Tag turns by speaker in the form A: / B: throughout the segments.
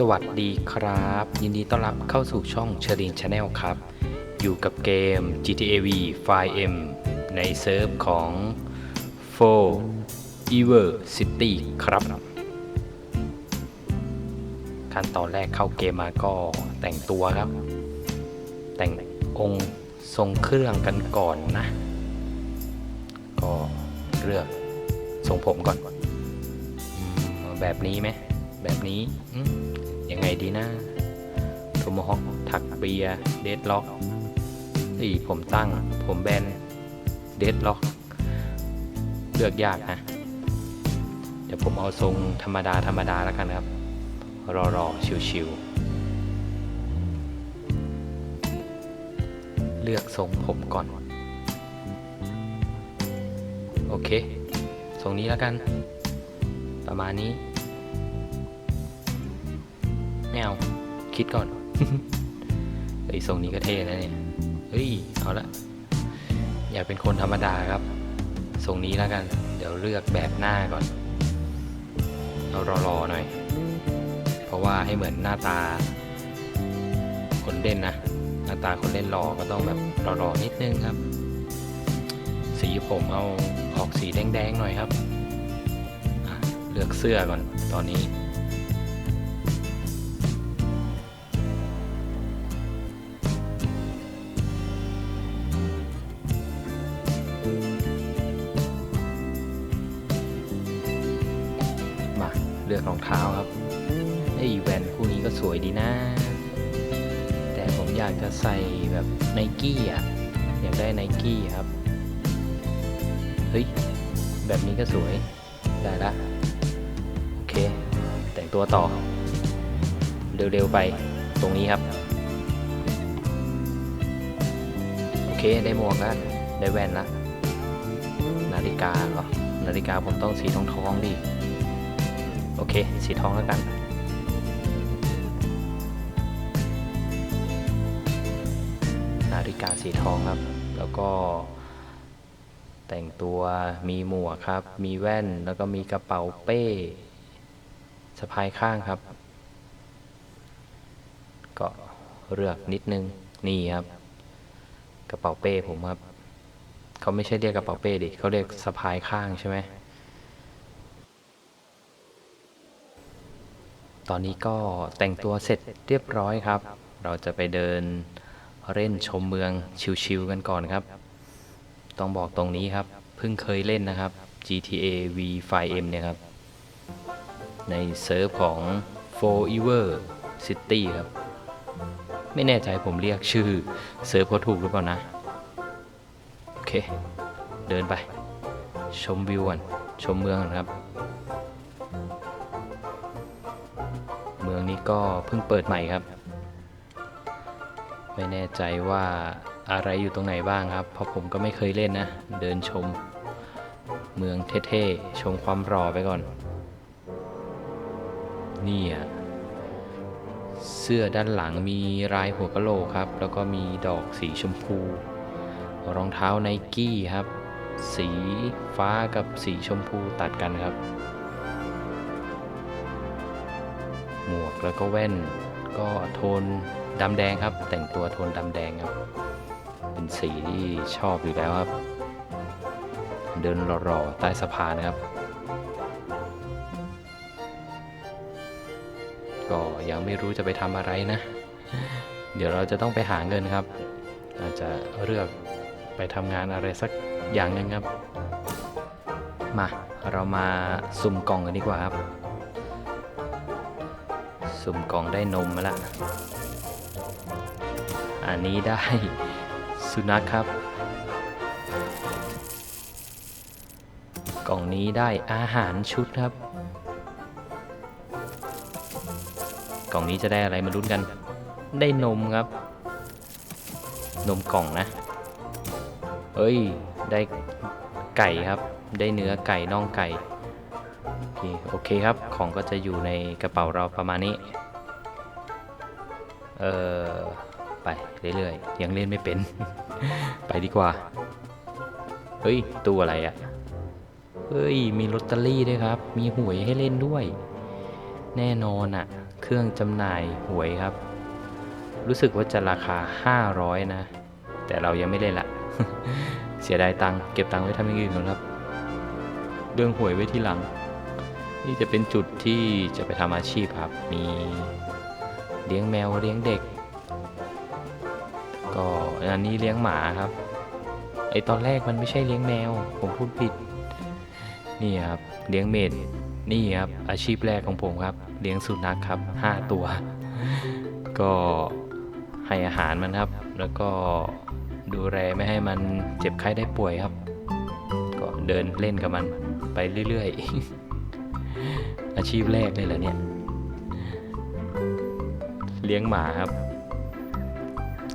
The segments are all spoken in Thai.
A: สวัสดีครับ ยินดีต้อนรับเข้าสู่ช่องเชอรินชาแนลครับ อยู่กับเกม GTA V 5M ในเซิร์ฟของ f o e v e r City ครับ ขั้นตอนแรกเข้าเกมมาก็แต่งตัวครับ แต่งองค์ทรงเครื่องกันก่อนนะ ก็เลือกทรงผมก่อน แบบนี้ไหมแบบนี้ ยังไงดีนะโทมฮอกถักเบียเดดล็อกนี่ผมตั้ง ผมแบนเดดล็อก เลือกยากนะ เดี๋ยวผมเอาทรงธรรมดาธรรมดาแล้วกันครับ รอรอชิวชิวๆเลือกทรงผมก่อน โอเค ทรงนี้แล้วกัน ประมาณนี้ ไม่เอาคิดก่อนเฮ้ยทรงนี้ก็เท่นะเนี่ยเฮ้ยเอาละอย่าเป็นคนธรรมดาครับทรงนี้แล้วกัน เดี๋ยวเลือกแบบหน้าก่อนเอารอๆหน่อย เพราะว่าให้เหมือนหน้าตา คนเล่นนะหน้าตาคนเล่นรอก็ต้องแบบรอๆนิดนึงครับ สีผมเอาออกสีแดงๆหน่อยครับเลือกเสื้อก่อนตอนนี้ ลือกรองเท้าครับไอ้แว่นคู่นี้ก็สวยดีนะ แต่ผมอยากจะใส่แบบไนกี้อะ อยากได้ไนกี้ครับ เฮ้ย แบบนี้ก็สวย ได้ละ โอเค แต่งตัวต่อ เร็ว ๆ ไปตรงนี้ครับ โอเค ได้หมวกแล้วได้แว่นละ นาฬิกาเหรอนาฬิกาผมต้องสีทองทองๆดิ โอเค สีทองแล้วกันนาฬิกาสีทองครับ แล้วก็ แต่งตัวมีหมวกครับ มีแว่นแล้วก็มีกระเป๋าเป้สะพายข้างครับ ก็เลือกนิดนึงนี่ครับ กระเป๋าเป้ผมครับ เขาไม่ใช่เรียกกระเป๋าเป้ดิเขาเรียกสะพายข้างใช่ไหม ตอนนี้ก็แต่งตัวเสร็จเรียบร้อยครับ เราจะไปเดินเล่นชมเมืองชิวๆกันก่อนครับ ต้องบอกตรงนี้ครับ เพิ่งเคยเล่นนะครับ GTA V 5M เนี่ยครับ ในเซิร์ฟของ Forever City ครับ ไม่แน่ใจผมเรียกชื่อเซิร์ฟเขาถูกหรือเปล่านะ โอเค เดินไป ชมวิวก่อนชมเมืองก่อนครับ ก็เพิ่งเปิดใหม่ครับ ไม่แน่ใจว่าอะไรอยู่ตรงไหนบ้างครับ เพราะผมก็ไม่เคยเล่นนะ เดินชม เมืองเท่ๆ ชมความรอไปก่อน นี่อะเสื้อด้านหลังมีลายหัวกะโหลกครับ แล้วก็มีดอกสีชมพู รองเท้าไนกี้ครับ สีฟ้ากับสีชมพูตัดกันครับ หมวกแล้วก็แว่น ก็โทนดำแดงครับ แต่งตัวโทนดำแดงครับ เป็นสีที่ชอบอยู่แล้วครับ เดินหล่อๆใต้สะพานนะครับ ก็ยังไม่รู้จะไปทำอะไรนะ เดี๋ยวเราจะต้องไปหาเงินครับ อาจจะเลือกไปทำงานอะไรสักอย่างหนึ่งครับ มา เรามาสุ่มกล่องกันดีกว่าครับ สุ่มกล่องได้นมมาละ อันนี้ได้สุนัขครับ กล่องนี้ได้อาหารชุดครับ กล่องนี้จะได้อะไรมาลุ้นกัน ได้นมครับ นมกล่องนะ เอ้ย ได้ไก่ครับ ได้เนื้อไก่น่องไก่ โอเคโอเคครับ ของก็จะอยู่ในกระเป๋าเราประมาณนี้ เออไปเรื่อยๆ ยังเล่นไม่เป็น ไปดีกว่า เฮ้ย ตัวอะไรอะ่ะ เฮ้ย มีลอตเตอรี่ด้วยครับ มีหวยให้เล่นด้วย แน่นอนอะเครื่องจำหน่ายหวยครับ รู้สึกว่าจะราคา 500 นะ แต่เรายังไม่เล่นละ เสียดายตังค์เก็บตังค์ไว้ทำอย่างอื่นก่อนครับ เรื่องหวยไว้ที่หลัง นี่จะเป็นจุดที่จะไปทำอาชีพครับ มีเลี้ยงแมวเลี้ยงเด็ก ก็อันนี้เลี้ยงหมาครับ ไอตอนแรกมันไม่ใช่เลี้ยงแมว ผมพูดผิด นี่ครับ เลี้ยงเมดนี่ครับ อาชีพแรกของผมครับ เลี้ยงสุนัขครับ 5 ตัว ก็ให้อาหารมันครับ แล้วก็ดูแลไม่ให้มันเจ็บไข้ได้ป่วยครับ ก็เดินเล่นกับมันไปเรื่อย ๆ อาชีพแรกเลยเหรอเนี่ย เลี้ยงหมาครับ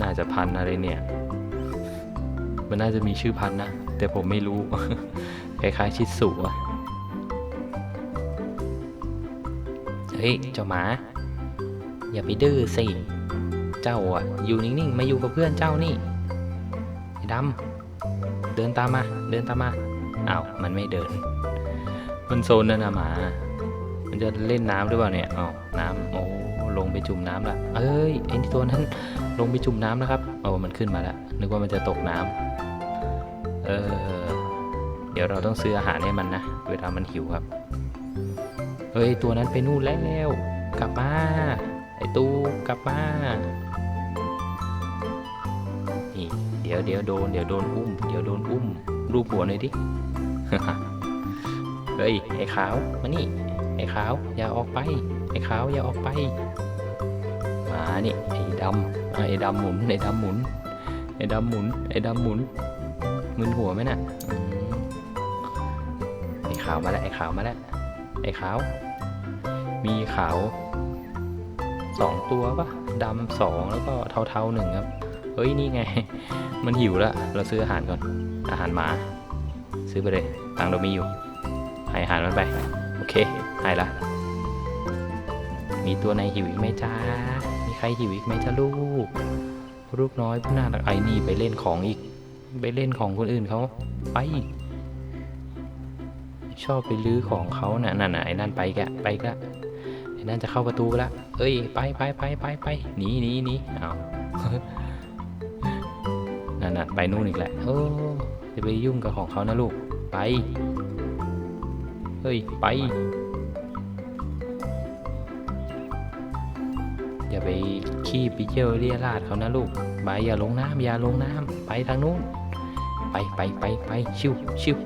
A: น่าจะพันอะไรเนี่ย มันน่าจะมีชื่อพันนะ แต่ผมไม่รู้ คล้ายๆชิดสุอะเฮ้ย เจ้าหมา อย่าไปดื้อสิ เจ้าอะ อยู่นิ่งๆ มาอยู่กับเพื่อนเจ้านี่ไอ้ดำ เดินตามมา เดินตามมา อ้าว มันไม่เดิน มันโซนนั่นนะหมา มันจะเล่นน้ำหรือเปล่าเนี่ยอ้าวน้ำโอ้ลงไปจุ่มน้ำละเอ้ยไอ้นี่ตัวนั้นลงไปจุ่มน้ำแล้วครับโอ้มันขึ้นมาแล้วนึกว่ามันจะตกน้ำเออเดี๋ยวเราต้องซื้ออาหารให้มันนะเวลามันหิวครับเฮ้ยตัวนั้นไปนู่นแล้วกลับมาไอ้ตูกลับมานี่เดี๋ยวเดี๋ยวโดนเดี๋ยวโดนอุ้มเดี๋ยวโดนอุ้มรูปหัวหน่อยดิเฮ้ยไอ้ขาวมานี่ ไอ้ขาวอย่าออกไป ไอ้ขาวอย่าออกไป มานี่ไอ้ดำไอ้ดำหมุนไอ้ดำหมุนไอ้ดำหมุนไอ้ดำหมุนมึนหัวไหมน่ะไอ้ขาวมาแล้วไอ้ขาวมาแล้วไอ้ขาว มีขาวสองตัวปะดำสองแล้วก็เทาๆหนึ่งครับเฮ้ยนี่ไง มันหิวแล้วเราซื้ออาหารก่อน อาหารหมา ซื้อไปเลยตังเรามีอยู่ให้อาหารมันไป โอเค ให้ละมีตัวไหนหิวอีกไหมจ้า มีใครหิวอีกไหมจ้าลูก ลูกน้อยผู้น่ารักไอ้นี่ไปเล่นของอีก ไปเล่นของคนอื่นเขาไป ชอบไปลื้อของเขาน่ะนั่นน่ะไอ้นั่นไปกะไปกะไอ้นั่นจะเข้าประตูละเอ้ยไปไปไปไปไปหนีหนีหนีเอานั่นน่ะไปนู่นอีกแหละโอ้จะไปยุ่งกับของเขานะลูกไป เฮ้ย ไป อย่าไปขี้ไปเยี่ยวเรียราดเขานะลูกไปอย่าลงน้ำอย่าลงน้ำไปทางนู้น ไปไปไปไปชิวชิว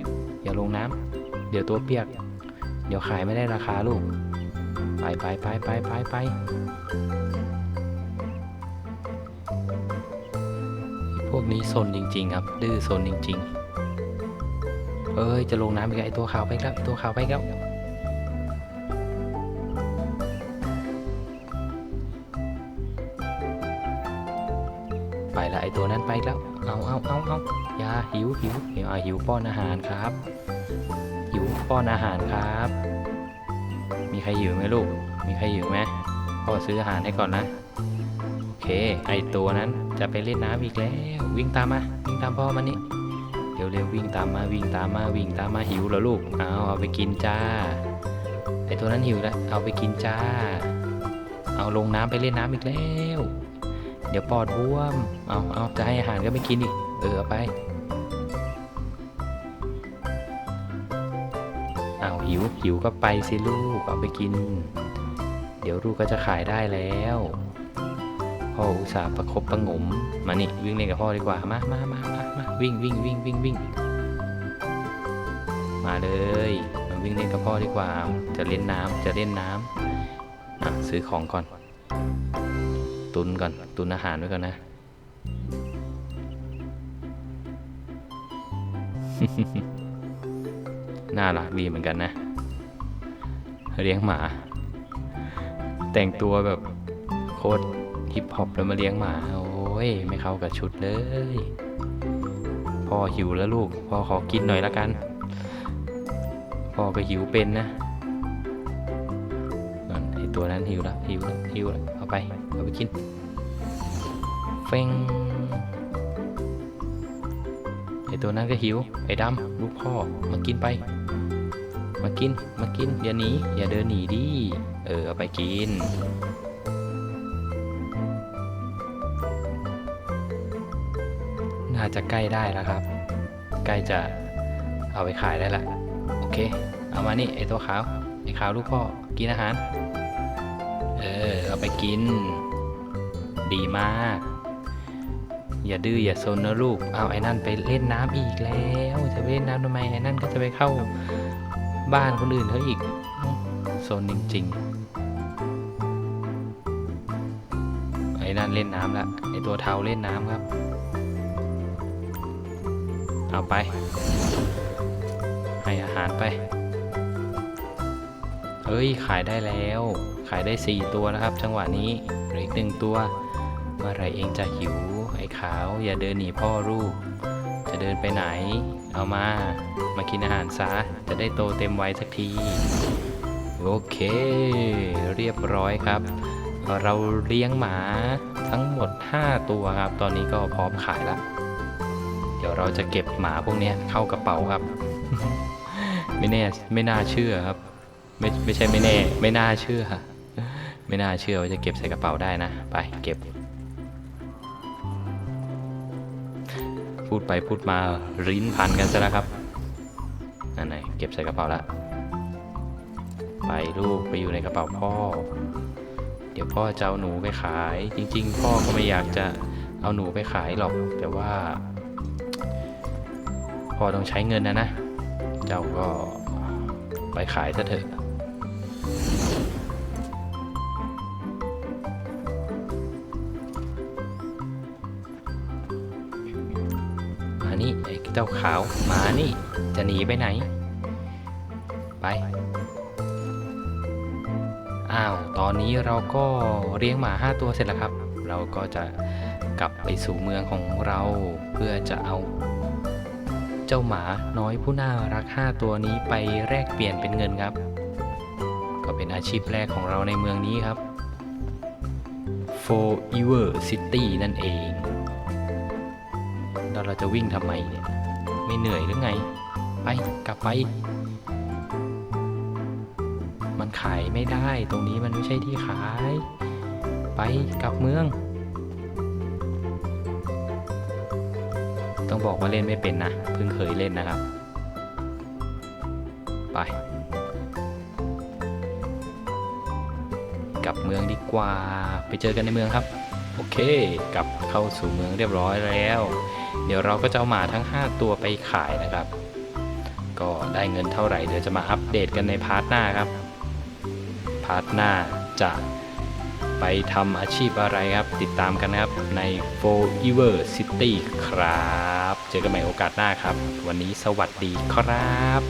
A: อย่าลงน้ำเดี๋ยวตัวเปียก เดี๋ยวขายไม่ได้ราคาลูก ไปไปไปไปไปไปพวกนี้ซนจริง ๆ ครับ ดื้อซนจริง ๆ เอ้ยจะลงน้ำอีกแล้วไอตัวขาวไปครับตัวขาวไปครับ ไปละไอตัวนั้นไปแล้ว เอาเอาเอาเอายาหิวหิวหิวอะหิวป้อนอาหารครับ หิวป้อนอาหารครับ มีใครหิวไหมลูก มีใครหิวไหมพ่อซื้ออาหารให้ก่อนนะ โอเค ไอตัวนั้นจะไปเล่นน้ำอีกแล้ว วิ่งตามมา วิ่งตามพ่อมานี่เดี๋ยวเร็ววิ่งตามมาวิ่งตามมาวิ่งตามมาหิวแล้วลูก เอาเอาไปกินจ้า ไอตัวนั้นหิวแล้ว เอาไปกินจ้า เอาลงน้ำไปเล่นน้ำอีกแล้ว เดี๋ยวปอดบวม เอาเอาจะให้อาหารก็ไม่กินอีก เออเอไป เอาหิวหิวก็ไปสิลูก เอาไปกิน เดี๋ยวลูกก็จะขายได้แล้ว พ่ออุตส่าห์ประคบประงม มานี่วิ่งเล่นกับพ่อดีกว่า มามามามามาวิ่งวิ่งวิ่งวิ่งวิ่ง มาเลย มาวิ่งเล่นกับพ่อดีกว่า จะเล่นน้ำจะเล่นน้ำอะซื้อของก่อน ตุนก่อน ตุนอาหารไว้ก่อนนะน่ารักดีเหมือนกันนะ เลี้ยงหมา แต่งตัวแบบโคตรฮิปฮอปแล้วมาเลี้ยงหมา โอ้ย ไม่เข้ากับชุดเลย พ่อหิวแล้วลูก พ่อขอกินหน่อยละกัน พ่อก็หิวเป็นนะไอตัวนั้นหิวแล้วหิวแล้วหิวแล้ว ไปเอาไปกินเฟ้งไอตัวนั้นก็หิว ไอดำลูกพ่อมากินไป มากินมากินอย่าหนีอย่าเดินหนีดิเออเอาไปกินน่าจะใกล้ได้แล้วครับ ใกล้จะเอาไปขายได้ละโอเค เอามานี่ไอตัวขาวไอขาวลูกพ่อกินอาหาร ไปกิน ดีมาก อย่าดื้ออย่าโซนนะลูกเอาไอ้นั่นไปเล่นน้ำอีกแล้วจะเล่นน้ำทำไมไอ้นั่นก็จะไปเข้าบ้านคนอื่นเขาอีกอื้อซนจริงๆไอ้นั่นเล่นน้ำละไอ้ตัวเทาเล่นน้ำครับ เอาไป ให้อาหารไป ฮ้ยขายได้แล้ว ขายได้ 4 ตัวนะครับ จังหวะนี้เหลืออีกหนึ่งตัว เมื่อไรเองจะหิว ไอ้ขาว อย่าเดินหนีพ่อลูก จะเดินไปไหน เอามา มากินอาหารซะ จะได้โตเต็มวัยสักที โอเค เรียบร้อยครับ เราเลี้ยงหมาทั้งหมด 5 ตัวครับ ตอนนี้ก็พร้อมขายแล้วเดี๋ยวเราจะเก็บหมาพวกนี้เข้ากระเป๋าครับ ไม่แน่ไม่น่าเชื่อครับ ไม่ไม่ใช่ไม่แน่ ไม่น่าเชื่อ ไม่น่าเชื่อว่าจะเก็บใส่กระเป๋าได้นะ ไปเก็บ พูดไปพูดมาริ้นพันกันซะแล้วครับนั่นไงเก็บใส่กระเป๋าละไปลูกไปอยู่ในกระเป๋าพ่อ เดี๋ยวพ่อจะเอาหนูไปขาย จริง ๆ พ่อก็ไม่อยากจะเอาหนูไปขายหรอกแต่ว่าพ่อต้องใช้เงินนะนะ เจ้าก็ไปขายซะเถอะ มานี่ไอ้เจ้าขาวมานี่จะหนีไปไหน ไป อ้าว ตอนนี้เราก็เลี้ยงหมา5ตัวเสร็จแล้วครับ เราก็จะกลับไปสู่เมืองของเราเพื่อจะเอาเจ้าหมาน้อยผู้น่ารัก 5 ตัวนี้ไปแลกเปลี่ยนเป็นเงินครับ อาชีพแรกของเราในเมืองนี้ครับ Forever City นั่นเองแล้วเราจะวิ่งทำไมเนี่ย ไม่เหนื่อยหรือไง ไป กลับไป มันขายไม่ได้ ตรงนี้มันไม่ใช่ที่ขาย ไปกลับเมือง ต้องบอกว่าเล่นไม่เป็นนะ เพิ่งเคยเล่นนะครับ ไป กลับเมืองดีกว่า ไปเจอกันในเมืองครับ โอเค กลับเข้าสู่เมืองเรียบร้อยแล้ว เดี๋ยวเราก็จะเอาหมาทั้ง 5 ตัวไปขายนะครับ ก็ได้เงินเท่าไหร่เดี๋ยวจะมาอัปเดตกันในพาร์ทหน้าครับ พาร์ทหน้าจะไปทำอาชีพอะไรครับ ติดตามกันนะครับใน Forever City ครับ เจอกันใหม่โอกาสหน้าครับ วันนี้สวัสดีครับ